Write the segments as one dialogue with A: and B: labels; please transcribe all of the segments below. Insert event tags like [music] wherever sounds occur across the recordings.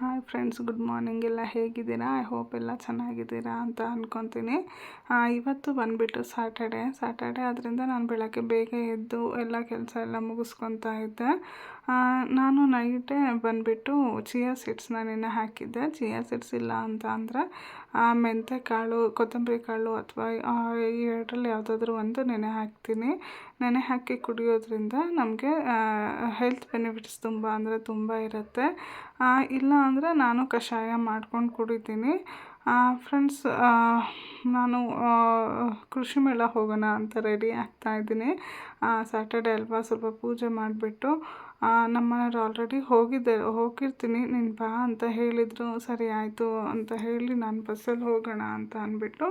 A: Hi friends good morning ಎಲ್ಲ ಹೇಗಿದ್ದೀರಾ? I hope ಎಲ್ಲ ಚೆನ್ನಾಗಿದ್ದೀರಾ ಅಂತ ಅಂದ್ಕೊತೀನಿ ಇವತ್ತು ಬಂದುಬಿಟ್ಟು ಸ್ಯಾಟರ್ಡೆ ಸ್ಯಾಟರ್ಡೆ ಆದ್ದರಿಂದ ನಾನು ಬೆಳಗ್ಗೆ ಬೇಗ ಎದ್ದು ಎಲ್ಲ ಕೆಲಸ ಎಲ್ಲ ಮುಗಿಸ್ಕೊತಾ ಇದ್ದೆ. ನಾನು ನೈಟೇ ಬಂದುಬಿಟ್ಟು ಚಿಯಾ ಸೀಡ್ಸ್ನ ನೆನೆ ಹಾಕಿದ್ದೆ. ಚಿಯಾ ಸೀಡ್ಸ್ ಇಲ್ಲ ಅಂತ ಅಂದರೆ ಮೆಂತ್ಯ ಕಾಳು ಕೊತ್ತಂಬರಿ ಕಾಳು ಅಥವಾ ಎರಡರಲ್ಲಿ ಯಾವುದಾದ್ರೂ ಒಂದು ನೆನೆ ಹಾಕ್ತೀನಿ. ನೆನೆ ಹಾಕಿ ಕುಡಿಯೋದ್ರಿಂದ ನಮಗೆ ಹೆಲ್ತ್ ಬೆನಿಫಿಟ್ಸ್ ತುಂಬ ಅಂದರೆ ತುಂಬ ಇರುತ್ತೆ. ಇಲ್ಲ ಅಂದರೆ ನಾನು ಕಷಾಯ ಮಾಡ್ಕೊಂಡು ಕುಡಿತೀನಿ. ಫ್ರೆಂಡ್ಸ್ ನಾನು ಕೃಷಿ ಮೇಳ ಹೋಗೋಣ ಅಂತ ರೆಡಿ ಆಗ್ತಾ ಇದ್ದೀನಿ. ಸ್ಯಾಟರ್ಡೆ ಅಲ್ವಾ ಸ್ವಲ್ಪ ಪೂಜೆ ಮಾಡಿಬಿಟ್ಟು ನಮ್ಮ ಆಲ್ರೆಡಿ ಹೋಗಿದ್ದೆ, ಹೋಗಿರ್ತೀನಿ, ನೀನು ಬಾ ಅಂತ ಹೇಳಿದರು, ಸರಿ ಆಯಿತು ಅಂತ ಹೇಳಿ ನಾನು ಬಸ್ಸಲ್ಲಿ ಹೋಗೋಣ ಅಂತ ಅಂದ್ಬಿಟ್ಟು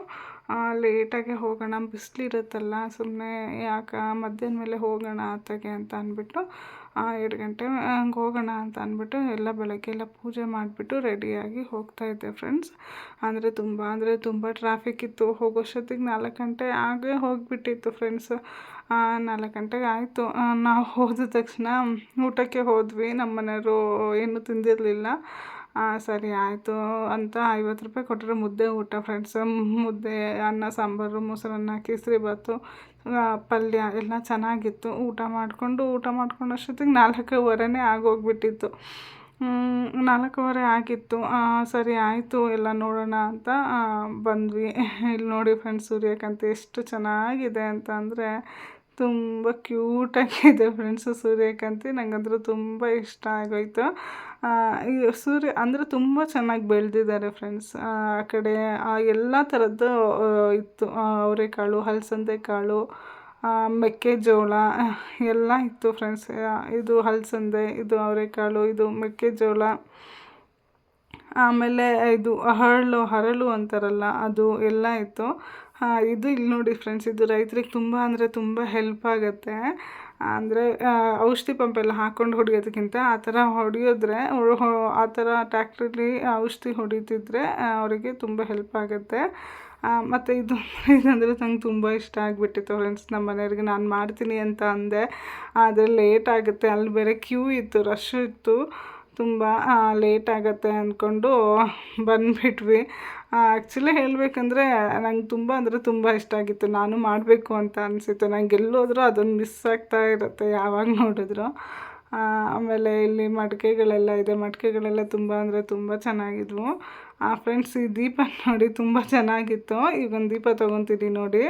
A: ಲೇಟಾಗೆ ಹೋಗೋಣ, ಬಿಸಿಲಿರುತ್ತಲ್ಲ ಸುಮ್ಮನೆ ಯಾಕೆ ಮಧ್ಯಾಹ್ನ ಮೇಲೆ ಹೋಗೋಣ ಆತಗೆ ಅಂತ ಅಂದ್ಬಿಟ್ಟು ಎರಡು ಗಂಟೆ, ಹಂಗೆ ಹೋಗೋಣ ಅಂತ ಅಂದ್ಬಿಟ್ಟು ಎಲ್ಲ ಬೆಳಗ್ಗೆ ಎಲ್ಲ ಪೂಜೆ ಮಾಡಿಬಿಟ್ಟು ರೆಡಿಯಾಗಿ ಹೋಗ್ತಾ ಇದ್ದೆ ಫ್ರೆಂಡ್ಸ್ ಅಂದರೆ ತುಂಬ ಅಂದರೆ ತುಂಬ ಟ್ರಾಫಿಕ್ ಇತ್ತು. ಹೋಗೋಷ್ಟೊತ್ತಿಗೆ ನಾಲ್ಕು ಗಂಟೆ ಆಗೇ ಹೋಗಿಬಿಟ್ಟಿತ್ತು ಫ್ರೆಂಡ್ಸ್ ನಾಲ್ಕು ಗಂಟೆಗೆ ಆಯಿತು. ನಾವು ಹೋದ ತಕ್ಷಣ ಊಟಕ್ಕೆ ಹೋದ್ವಿ. ನಮ್ಮ ಮನೆಯವರು ಏನೂ ತಿಂದಿರಲಿಲ್ಲ. ಸರಿ, ಆಯಿತು. ಅಂತ ಐವತ್ತು ರೂಪಾಯಿ ಕೊಟ್ಟರೆ ಮುದ್ದೆ ಊಟ ಫ್ರೆಂಡ್ಸ್ ಮುದ್ದೆ, ಅನ್ನ, ಸಾಂಬಾರು, ಮೊಸರನ್ನ ಕೇಸರಿಬಾತು ಪಲ್ಯ ಎಲ್ಲ ಚೆನ್ನಾಗಿತ್ತು. ಊಟ ಮಾಡಿಕೊಂಡು, ಊಟ ಮಾಡ್ಕೊಂಡು ಅಷ್ಟೊತ್ತಿಗೆ ನಾಲ್ಕೂವರೆನೇ ಆಗೋಗ್ಬಿಟ್ಟಿತ್ತು. ನಾಲ್ಕೂವರೆ ಆಗಿತ್ತು. ಸರಿ, ಆಯಿತು. ಎಲ್ಲ ನೋಡೋಣ ಅಂತ ಬಂದ್ವಿ. ಇಲ್ಲಿ ನೋಡಿ ಫ್ರೆಂಡ್ಸ್ ಸೂರ್ಯಕಾಂತಿ ಎಷ್ಟು ಚೆನ್ನಾಗಿದೆ ಅಂತ ಅಂದರೆ ತುಂಬ ಕ್ಯೂಟಾಗಿದೆ ಫ್ರೆಂಡ್ಸು ಸೂರ್ಯಕಾಂತಿ ನಂಗಂದ್ರೆ ತುಂಬ ಇಷ್ಟ ಆಗೋಯ್ತು. ಈ ಸೂರ್ಯ ಅಂದರೆ ತುಂಬ ಚೆನ್ನಾಗಿ ಬೆಳೆದಿದ್ದಾರೆ ಫ್ರೆಂಡ್ಸ್ ಆ ಕಡೆ ಎಲ್ಲ ಥರದ್ದು ಇತ್ತು. ಅವರೆಕಾಳು ಹಲಸಂದೆ ಕಾಳು ಮೆಕ್ಕೆಜೋಳ ಎಲ್ಲ ಇತ್ತು ಫ್ರೆಂಡ್ಸ್ ಇದು ಹಲಸಂದೆ, ಇದು ಅವರೆಕಾಳು, ಇದು ಮೆಕ್ಕೆಜೋಳ, ಆಮೇಲೆ ಇದು ಹರಳು ಹರಳು ಅಂತಾರಲ್ಲ, ಅದು ಎಲ್ಲ ಇತ್ತು. ಇದು ಇಲ್ಲಿ ನೋಡಿ ಫ್ರೆಂಡ್ಸ್ ಇದು ರೈತರಿಗೆ ತುಂಬ ಅಂದರೆ ತುಂಬ ಹೆಲ್ಪ್ ಆಗುತ್ತೆ. ಅಂದರೆ ಔಷಧಿ ಪಂಪೆಲ್ಲ ಹಾಕ್ಕೊಂಡು ಹೊಡಿಯೋದಕ್ಕಿಂತ ಆ ಥರ ಹೊಡಿಯೋದ್ರೆ ಆ ಥರ ಟ್ಯಾಕ್ಟ್ರಲ್ಲಿ ಔಷಧಿ ಹೊಡಿತಿದ್ರೆ ಅವರಿಗೆ ತುಂಬ ಹೆಲ್ಪ್ ಆಗುತ್ತೆ. ಮತ್ತು ಇದು [laughs] ಇದಂದರೆ ನಂಗೆ ತುಂಬ ಇಷ್ಟ ಆಗಿಬಿಟ್ಟಿತ್ತು ಫ್ರೆಂಡ್ಸ್ ನಮ್ಮ ಮನೆಯವ್ರಿಗೆ ನಾನು ಮಾಡ್ತೀನಿ ಅಂತ ಅಂದೆ. ಆದರೆ ಲೇಟ್ ಆಗುತ್ತೆ, ಅಲ್ಲಿ ಬೇರೆ ಕ್ಯೂ ಇತ್ತು ರಶ್ ಇತ್ತು. ತುಂಬ ಲೇಟ್ ಆಗುತ್ತೆ ಅಂದ್ಕೊಂಡು ಬಂದುಬಿಟ್ವಿ. ಆ್ಯಕ್ಚುಲಿ ಹೇಳಬೇಕಂದ್ರೆ ನಂಗೆ ತುಂಬ ಅಂದರೆ ತುಂಬ ಇಷ್ಟ ಆಗಿತ್ತು. ನಾನು ಮಾಡಬೇಕು ಅಂತ ಅನಿಸಿತ್ತು. ನಂಗೆ ಎಲ್ಲೋದ್ರೂ ಅದೊಂದು ಮಿಸ್ ಆಗ್ತಾ ಇರುತ್ತೆ ಯಾವಾಗ ನೋಡಿದ್ರು. ಆಮೇಲೆ ಇಲ್ಲಿ ಮಡಿಕೆಗಳೆಲ್ಲ ಇದೆ. ಮಡಿಕೆಗಳೆಲ್ಲ ತುಂಬ ಅಂದರೆ ತುಂಬ ಚೆನ್ನಾಗಿದ್ವು. ಫ್ರೆಂಡ್ಸ್ ಈ ದೀಪ ನೋಡಿ ತುಂಬ ಚೆನ್ನಾಗಿತ್ತು. ಈಗ ಒಂದು ದೀಪ ತೊಗೊತೀನಿ ನೋಡಿ.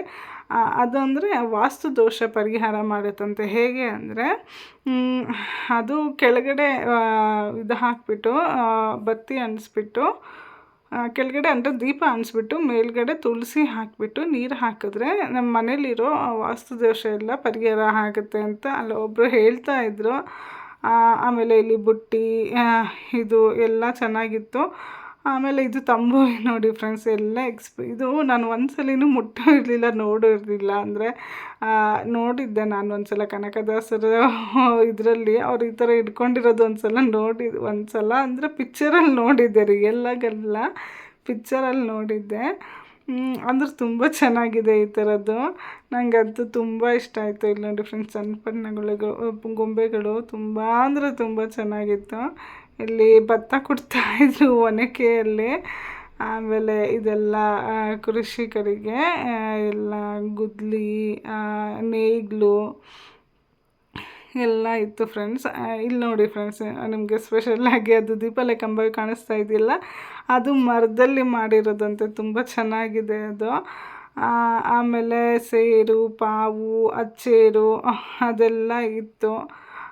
A: ಅದು ಅಂದರೆ ವಾಸ್ತು ದೋಷ ಪರಿಹಾರ ಮಾಡುತ್ತಂತೆ. ಹೇಗೆ ಅಂದರೆ ಅದು ಕೆಳಗಡೆ ಇದು ಹಾಕಿಬಿಟ್ಟು ಬತ್ತಿ ಅಂಟಿಸ್ಬಿಟ್ಟು ಕೆಳಗಡೆ ಅಂದರೆ ದೀಪ ಅನ್ಸ್ಬಿಟ್ಟು ಮೇಲ್ಗಡೆ ತುಳಸಿ ಹಾಕಿಬಿಟ್ಟು ನೀರು ಹಾಕಿದ್ರೆ ನಮ್ಮ ಮನೇಲಿರೋ ವಾಸ್ತು ದೋಷ ಎಲ್ಲ ಪರಿಹಾರ ಆಗುತ್ತೆ ಅಂತ ಅಲ್ಲಿ ಒಬ್ಬರು ಹೇಳ್ತಾ ಇದ್ರು. ಆಮೇಲೆ ಇಲ್ಲಿ ಬುಟ್ಟಿ ಇದು ಎಲ್ಲ ಚೆನ್ನಾಗಿತ್ತು. ಆಮೇಲೆ ಇದು ತಂಬೂರಿ ನೋಡಿ ಫ್ರೆಂಡ್ಸ್ ಎಲ್ಲ ಎಕ್ಸ್ಪಿ ಇದು ನಾನು ಒಂದು ಸಲಿನೂ ಮುಟ್ಟೋ ಇರಲಿಲ್ಲ ನೋಡೋ ಇರಲಿಲ್ಲ ಅಂದರೆ ನೋಡಿದ್ದೆ ನಾನು ಒಂದು ಸಲ ಕನಕದಾಸರ ಇದರಲ್ಲಿ, ಅವ್ರು ಈ ಥರ ಇಟ್ಕೊಂಡಿರೋದು ಒಂದು ಸಲ ನೋಡಿ ಒಂದು ಸಲ ಅಂದರೆ ಪಿಕ್ಚರಲ್ಲಿ ನೋಡಿದ್ದೆ ರಿಯಲ್ಲಾಗಲ್ಲ ಪಿಕ್ಚರಲ್ಲಿ ನೋಡಿದ್ದೆ. ಅಂದ್ರೆ ತುಂಬ ಚೆನ್ನಾಗಿದೆ ಈ ಥರದ್ದು. ನನಗಂತೂ ತುಂಬ ಇಷ್ಟ ಆಯಿತು ಇಲ್ಲಿ ನೋಡಿ ಫ್ರೆಂಡ್ಸ್ ಸಣ್ಣ ಗೊಂಬೆಗಳು ತುಂಬ ಅಂದರೆ ತುಂಬ ಚೆನ್ನಾಗಿತ್ತು. ಇಲ್ಲಿ ಭತ್ತ ಕೊಡ್ತಾಯಿದ್ರು ಒನಕೆಯಲ್ಲಿ. ಆಮೇಲೆ ಇದೆಲ್ಲ ಕೃಷಿಕರಿಗೆ ಎಲ್ಲ ಗುದ್ಲಿ ನೇಗಿಲು ಎಲ್ಲ ಇತ್ತು ಫ್ರೆಂಡ್ಸ್ ಇಲ್ಲಿ ನೋಡಿ ಫ್ರೆಂಡ್ಸ್ ನಿಮಗೆ ಸ್ಪೆಷಲ್ಲಾಗಿ ಅದು ದೀಪಾಲೆ ಕಂಬ ಕಾಣಿಸ್ತಾ ಇದೆಯಲ್ಲ? ಅದು ಮರದಲ್ಲಿ ಮಾಡಿರೋದಂತೆ, ತುಂಬ ಚೆನ್ನಾಗಿದೆ ಅದು. ಆಮೇಲೆ ಸೇರು, ಪಾವು, ಅಚ್ಚೇರು ಅದೆಲ್ಲ ಇತ್ತು.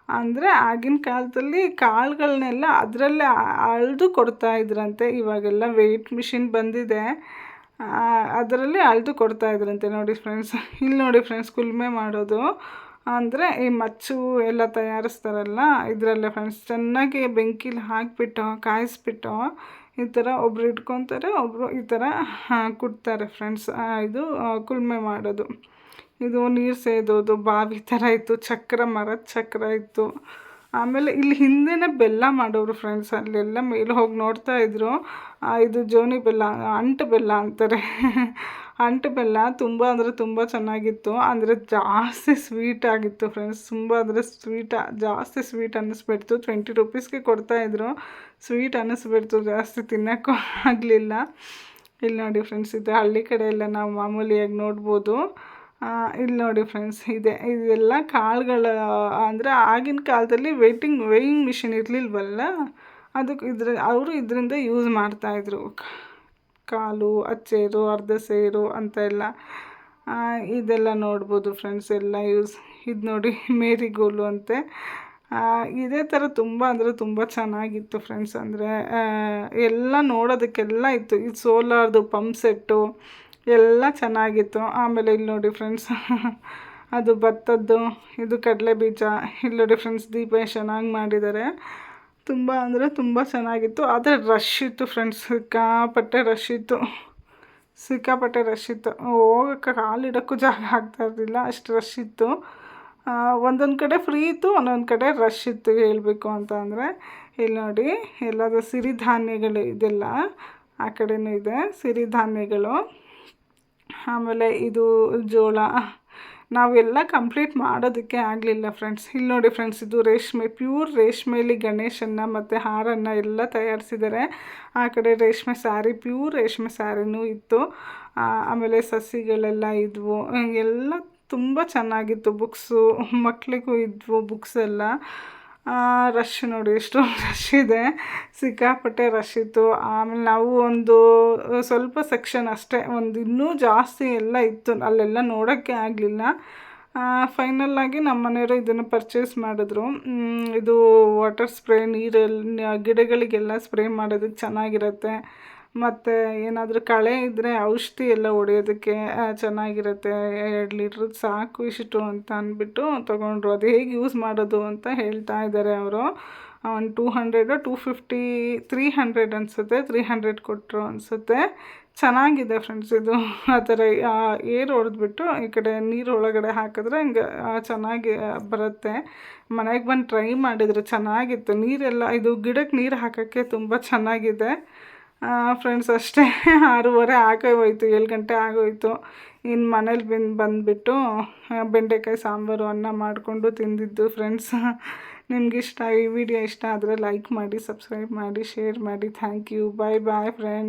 A: ಅಂದರೆ ಆಗಿನ ಕಾಲದಲ್ಲಿ ಕಾಳುಗಳನ್ನೆಲ್ಲ ಅದರಲ್ಲೇ ಅಳೆದು ಇದ್ರಂತೆ. ಇವಾಗೆಲ್ಲ ವೆಯ್ಟ್ ಮಿಷಿನ್ ಬಂದಿದೆ. ಅದರಲ್ಲಿ ಅಳೆದು ಇದ್ರಂತೆ ನೋಡಿ ಫ್ರೆಂಡ್ಸ್ ಇಲ್ಲಿ ನೋಡಿ ಫ್ರೆಂಡ್ಸ್ ಕುಲ್ಮೆ ಮಾಡೋದು. ಅಂದರೆ ಈ ಮಚ್ಚು ಎಲ್ಲ ತಯಾರಿಸ್ತಾರಲ್ಲ, ಇದರಲ್ಲೇ ಫ್ರೆಂಡ್ಸ್ ಚೆನ್ನಾಗಿ ಬೆಂಕಿಲಿ ಹಾಕಿಬಿಟ್ಟು, ಕಾಯಿಸ್ಬಿಟ್ಟು ಈ ಥರ ಒಬ್ರು ಇಟ್ಕೊತಾರೆ ಒಬ್ಬರು ಈ ಥರ ಕುಟ್ತಾರೆ ಫ್ರೆಂಡ್ಸ್ ಇದು ಕುಲ್ಮೆ ಮಾಡೋದು. ಇದು ನೀರು ಸೇದೋದು, ಬಾವಿ ಥರ ಇತ್ತು, ಚಕ್ರ, ಮರದ ಚಕ್ರ ಇತ್ತು. ಆಮೇಲೆ ಇಲ್ಲಿ ಹಿಂದೆನೇ ಬೆಲ್ಲ ಮಾಡೋರು ಫ್ರೆಂಡ್ಸ್ ಅಲ್ಲೆಲ್ಲ ಮೇಲೆ ಹೋಗಿ ನೋಡ್ತಾ ಇದ್ರು. ಇದು ಜೋನಿ ಬೆಲ್ಲ, ಅಂಟು ಬೆಲ್ಲ ಅಂತಾರೆ. ಅಂಟು ಬೆಲ್ಲ ತುಂಬ ಅಂದರೆ ತುಂಬ ಚೆನ್ನಾಗಿತ್ತು. ಅಂದರೆ ಜಾಸ್ತಿ ಸ್ವೀಟ್ ಆಗಿತ್ತು ಫ್ರೆಂಡ್ಸ್ ತುಂಬ ಅಂದರೆ ಸ್ವೀಟ್ ಜಾಸ್ತಿ ಸ್ವೀಟ್ ಅನ್ನಿಸ್ಬಿಡ್ತು. ಟ್ವೆಂಟಿ ರುಪೀಸ್ಗೆ ಕೊಡ್ತಾಯಿದ್ರು ಸ್ವೀಟ್ ಅನ್ನಿಸ್ಬಿಡ್ತು, ಜಾಸ್ತಿ ತಿನ್ನೋಕ್ಕೂ ಆಗಲಿಲ್ಲ. ಇಲ್ಲಿ ನೋಡಿ ಫ್ರೆಂಡ್ಸ್ ಇದು ಹಳ್ಳಿ ಕಡೆ ಎಲ್ಲ ನಾವು ಮಾಮೂಲಿಯಾಗಿ ನೋಡ್ಬೋದು. ಇಲ್ಲಿ ನೋಡಿ ಫ್ರೆಂಡ್ಸ್ ಇದೆ. ಇದೆಲ್ಲ ಕಾಳುಗಳ, ಅಂದರೆ ಆಗಿನ ಕಾಲದಲ್ಲಿ ವೆಯ್ಟಿಂಗ್ ವೇಯಿಂಗ್ ಮಿಷಿನ್ ಇರಲಿಲ್ವಲ್ಲ? ಅದಕ್ಕೆ ಇದ್ರ, ಅವರು ಇದರಿಂದ ಯೂಸ್ ಮಾಡ್ತಾಯಿದ್ರು ಕಾಲು, ಅಚ್ಚೇರು, ಅರ್ಧ ಸೇರು ಅಂತ ಎಲ್ಲ. ಇದೆಲ್ಲ ನೋಡ್ಬೋದು ಫ್ರೆಂಡ್ಸ್ ಎಲ್ಲ ಯೂಸ್ ಇದು ನೋಡಿ ಮೇರಿಗೋಲು ಅಂತೆ. ಇದೇ ಥರ ತುಂಬ, ಅಂದರೆ ತುಂಬ ಚೆನ್ನಾಗಿತ್ತು ಫ್ರೆಂಡ್ಸ್ ಅಂದರೆ ಎಲ್ಲ ನೋಡೋದಕ್ಕೆಲ್ಲ ಇತ್ತು. ಇದು ಸೋಲಾರ್ದು ಪಂಪ್ ಸೆಟ್ಟು ಎಲ್ಲ ಚೆನ್ನಾಗಿತ್ತು. ಆಮೇಲೆ ಇಲ್ಲಿ ನೋಡಿ ಫ್ರೆಂಡ್ಸ್ ಅದು ಭತ್ತದ್ದು, ಇದು ಕಡಲೆ ಬೀಜ. ಇಲ್ಲಿ ನೋಡಿ ಫ್ರೆಂಡ್ಸ್ ದೀಪ ಚೆನ್ನಾಗಿ ಮಾಡಿದ್ದಾರೆ. ತುಂಬ ಅಂದರೆ ತುಂಬ ಚೆನ್ನಾಗಿತ್ತು. ಆದರೆ ರಶ್ ಇತ್ತು ಫ್ರೆಂಡ್ಸ್ ಸಿಕ್ಕಾಪಟ್ಟೆ ರಶ್ ಇತ್ತು. ಸಿಕ್ಕಾಪಟ್ಟೆ ರಶ್ ಇತ್ತು. ಹೋಗಕ್ಕೆ ಕಾಲಿಡೋಕ್ಕೂ ಜಾಗ ಆಗ್ತಾ ಇರಲಿಲ್ಲ. ಅಷ್ಟು ರಶ್ ಇತ್ತು. ಒಂದೊಂದು ಕಡೆ ಫ್ರೀ ಇತ್ತು, ಒಂದೊಂದು ಕಡೆ ರಶ್ ಇತ್ತು ಹೇಳಬೇಕು ಅಂತ ಅಂದರೆ. ಇಲ್ಲಿ ನೋಡಿ ಎಲ್ಲದು ಸಿರಿಧಾನ್ಯಗಳು ಇದೆಲ್ಲ. ಆ ಕಡೆಯೂ ಇದೆ, ಸಿರಿಧಾನ್ಯಗಳು. ಆಮೇಲೆ ಇದು ಜೋಳ. ನಾವೆಲ್ಲ ಕಂಪ್ಲೀಟ್ ಮಾಡೋದಕ್ಕೆ ಆಗಲಿಲ್ಲ ಫ್ರೆಂಡ್ಸ್ ಇಲ್ಲಿ ನೋಡಿ ಫ್ರೆಂಡ್ಸ್ ಇದು ರೇಷ್ಮೆ ಪ್ಯೂರ್ ರೇಷ್ಮೆಯಲ್ಲಿ ಗಣೇಶನ್ನ ಮತ್ತು ಹಾರನ್ನು ಎಲ್ಲ ತಯಾರಿಸಿದ್ದಾರೆ. ಆ ಕಡೆ ರೇಷ್ಮೆ ಸ್ಯಾರಿ ಪ್ಯೂರ್ ರೇಷ್ಮೆ ಸ್ಯಾರಿನೂ ಇತ್ತು. ಆಮೇಲೆ ಸಸಿಗಳೆಲ್ಲ ಇದ್ವು. ಎಲ್ಲ ತುಂಬ ಚೆನ್ನಾಗಿತ್ತು. ಬುಕ್ಸು ಮಕ್ಕಳಿಗೂ ಇದ್ವು ಬುಕ್ಸ್ ಎಲ್ಲ. ರಶ್ ನೋಡಿ ಎಷ್ಟು ರಶ್ ಇದೆ. ಸಿಕ್ಕಾಪಟ್ಟೆ ರಶ್ ಇತ್ತು. ಆಮೇಲೆ ನಾವು ಒಂದು ಸ್ವಲ್ಪ ಸೆಕ್ಷನ್ ಅಷ್ಟೇ, ಒಂದು ಇನ್ನೂ ಜಾಸ್ತಿ ಎಲ್ಲ ಇತ್ತು. ಅಲ್ಲೆಲ್ಲ ನೋಡೋಕ್ಕೆ ಆಗಲಿಲ್ಲ. ಫೈನಲ್ಲಾಗಿ ನಮ್ಮ ಮನೆಯವರು ಇದನ್ನು ಪರ್ಚೇಸ್ ಮಾಡಿದ್ರು. ಇದು ವಾಟರ್ ಸ್ಪ್ರೇ ನೀರಲ್ಲಿ ಗಿಡಗಳಿಗೆಲ್ಲ ಸ್ಪ್ರೇ ಮಾಡೋದಕ್ಕೆ ಚೆನ್ನಾಗಿರುತ್ತೆ. ಮತ್ತು ಏನಾದರೂ ಕಳೆ ಇದ್ದರೆ ಔಷಧಿ ಎಲ್ಲ ಹೊಡೆಯೋದಕ್ಕೆ ಚೆನ್ನಾಗಿರುತ್ತೆ, ಎರಡು ಲೀಟ್ರ್ ಸಾಕು ಇಷ್ಟು ಅಂತ ಅಂದ್ಬಿಟ್ಟು ತೊಗೊಂಡ್ರು. ಅದು ಹೇಗೆ ಯೂಸ್ ಮಾಡೋದು ಅಂತ ಹೇಳ್ತಾ ಇದ್ದಾರೆ ಅವರು. ಒಂದು two hundred two fifty three hundred ಅನಿಸುತ್ತೆ ತ್ರೀ ಹಂಡ್ರೆಡ್ ಕೊಟ್ಟರು ಅನಿಸುತ್ತೆ. ಚೆನ್ನಾಗಿದೆ ಫ್ರೆಂಡ್ಸ್ ಇದು. ಆ ಥರ ಏರ್ ಹೊಡೆದ್ಬಿಟ್ಟು ಈ ಕಡೆ ನೀರು ಒಳಗಡೆ ಹಾಕಿದ್ರೆ ಹಿಂಗೆ ಚೆನ್ನಾಗಿ ಬರುತ್ತೆ. ಮನೆಗೆ ಬಂದು ಟ್ರೈ ಮಾಡಿದರೆ ಚೆನ್ನಾಗಿತ್ತು. ನೀರೆಲ್ಲ, ಇದು ಗಿಡಕ್ಕೆ ನೀರು ಹಾಕೋಕ್ಕೆ ತುಂಬ ಚೆನ್ನಾಗಿದೆ. ಫ್ರೆಂಡ್ಸ್ ಅಷ್ಟೇ. ಆರೂವರೆ ಆಗೋಯ್ತು, ಏಳು ಗಂಟೆ ಆಗೋಯಿತು. ಇನ್ನು ಮನೇಲಿ ಬಂದು ಬಂದುಬಿಟ್ಟು ಬೆಂಡೆಕಾಯಿ ಸಾಂಬಾರು ಅನ್ನ ಮಾಡಿಕೊಂಡು ತಿಂದಿದ್ದು ಫ್ರೆಂಡ್ಸ್ ನಿಮಗಿಷ್ಟ ಈ ವಿಡಿಯೋ ಇಷ್ಟ ಆದರೆ ಲೈಕ್ ಮಾಡಿ ಸಬ್ಸ್ಕ್ರೈಬ್ ಮಾಡಿ ಶೇರ್ ಮಾಡಿ. Thank you bye bye friends